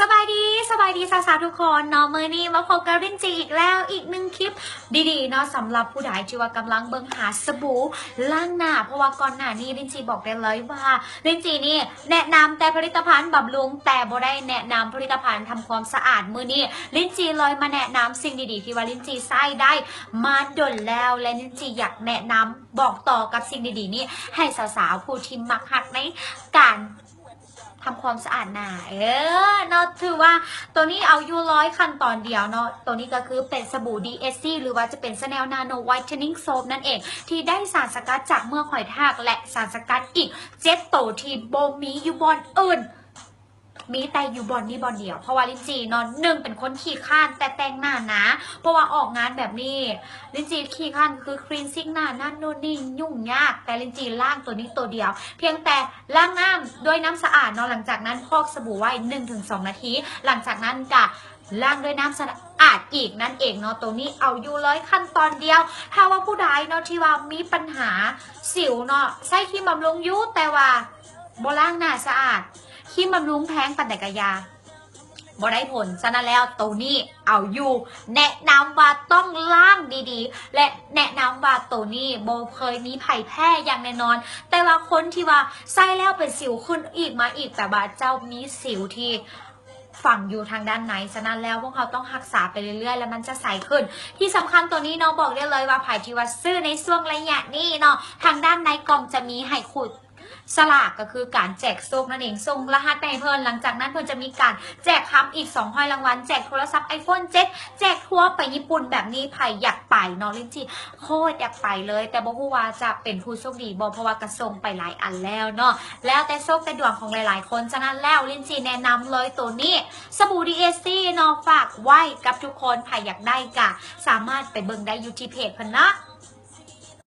สบายดีสบายดีสาวๆทุกคนเนาะมือนี้มาพบกับรินจีอีกแล้วอีกหนึ่งคลิปดีๆเนาะสำหรับผู้ใดที่ว่ากำลังเบิ่งหาสบู่ล้างหน้า เพราะว่าก่อนหน้านี้รินจีบอกได้เลยว่ารินจีนี่แนะนำแต่ผลิตภัณฑ์บำรุงแต่บ่ได้แนะนำผลิตภัณฑ์ทำความสะอาดมือนี้รินจีเลยมาแนะนำสิ่งดีๆ ที่ว่ารินจีใช้ได้มาดนแล้วและรินจีอยากแนะนำบอกต่อกับสิ่งดีๆนี้ให้สาวๆผู้ที่มักหักในการ ทำความสะอาดหน้าเออเนาะถือว่าตัวนี้เอาอยู่ร้อยขั้นตอนเดียวเนาะตัวนี้ก็คือเป็นสบู่ DSC หรือว่าจะเป็นสแนลนาโนไวท์เทนนิ่งโซฟนั่นเอง ที่ได้สารสกัดจากเมือกหอยทากและสารสกัดอีกเจ็ดโตที่โบมีอยู่บอนอื่น มีแต่อยู่บอนนี้บอนเดียว เพราะว่าลินจีนอนหนึ่งเป็นคนขี้ข้านแต่แต่งหน้านะ เพราะว่าออกงานแบบนี้ ลินจีขี้ข้านคือครีนซิ่งหน้านั่นนู่นนี่ยุ่งยาก แต่ลินจีล่างตัวนี้ตัวเดียว เพียงแต่ล้างน้ำด้วยน้ำสะอาดนาะหลังจากนั้นพอกสบู่ไว้1-2นาที หลังจากนั้นก็ล้างด้วยน้ำสะอาดอีกนั่นเองเนาะตัวนี้เอาอยู่เลยขั้นตอนเดียว ถ้าว่าผู้ใดเนาะที่ว่ามีปัญหาสิวเนาะใช้ครีมบำรุงยุแต่ว่าบ่ล้างหน้าสะอาด ครีมบำรุงแพงปันแต่กะยาบ่ได้ผลฉะนั้นแล้วตัวนี้เอาอยู่ แนะนำว่าต้องล่างดีๆ และแนะนำว่าตัวนี้โบเคยมีไผ่แพร่อย่างแน่นอน แต่ว่าคนที่ว่าใส่แล้วเป็นสิวขึ้นอีกมาอีกแต่ว่าเจ้ามีสิวที่ฝังอยู่ทางด้านในฉะนั้นแล้วพวกเขาต้องรักษาไปเรื่อยๆ แล้วมันจะใสขึ้น ที่สำคัญตัวนี้เนาะบอกได้เลยว่าไผ่ที่ว่าซื้อในช่วงระยะนี้เนาะทางด้านในกล่องจะมีให้ขุด สลากก็คือการแจกส่งนั่นเองส่งรหัสไปให้เพิ่นหลังจากนั้นเพิ่นจะมีการแจกคำอีก2ห้อยรางวัลแจกโทรศัพท์ iPhone 7แจกทัวร์ไปญี่ปุ่นแบบนี้ไผ่อยากไปเนาะลินจีโคตรอยากไปเลย แต่บอกว่าจะเป็นผู้โชคดีบอกเพราะว่ากระส่งไปหลายอันแล้วเนาะแล้วแต่โชคแต่ดวงของหลายๆคนฉะนั้นแล้วลินจีแนะนำเลยตัวนี้สบู่ DSC เนาะฝากไว้กับทุกคนไผ่อยากได้กะสามารถไปเบิ่งได้อยู่ที่เพจเพิ่นนะ